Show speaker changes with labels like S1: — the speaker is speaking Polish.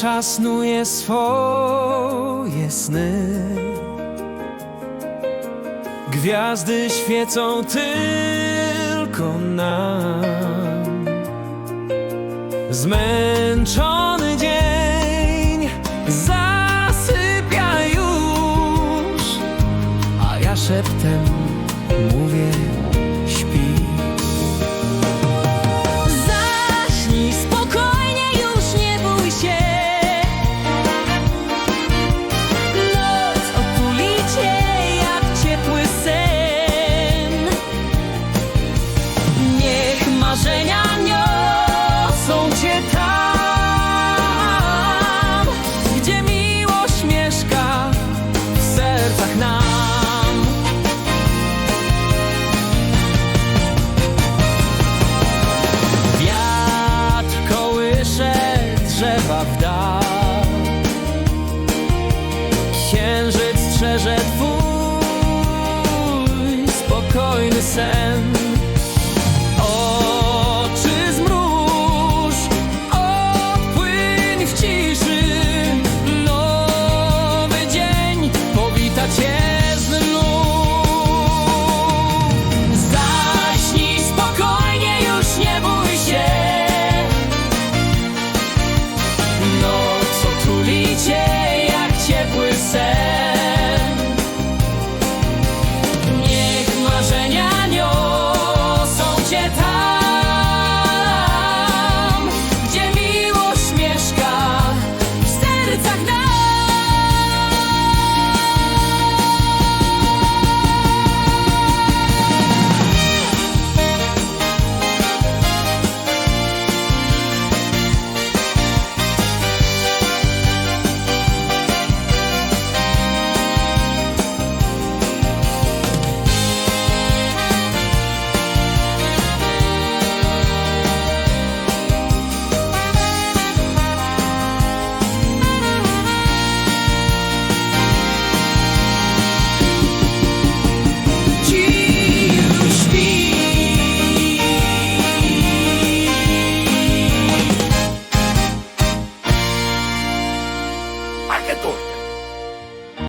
S1: czas snuje swoje sny. Gwiazdy świecą tylko nam. Zmęczony dzień zasypia już, a ja szeptem mówię
S2: marzenia niosą cię tam,
S1: Gdzie miłość mieszka w sercach nam. Wiatr kołysze drzewa w dal. Księżyc strzeże twój spokojny sen.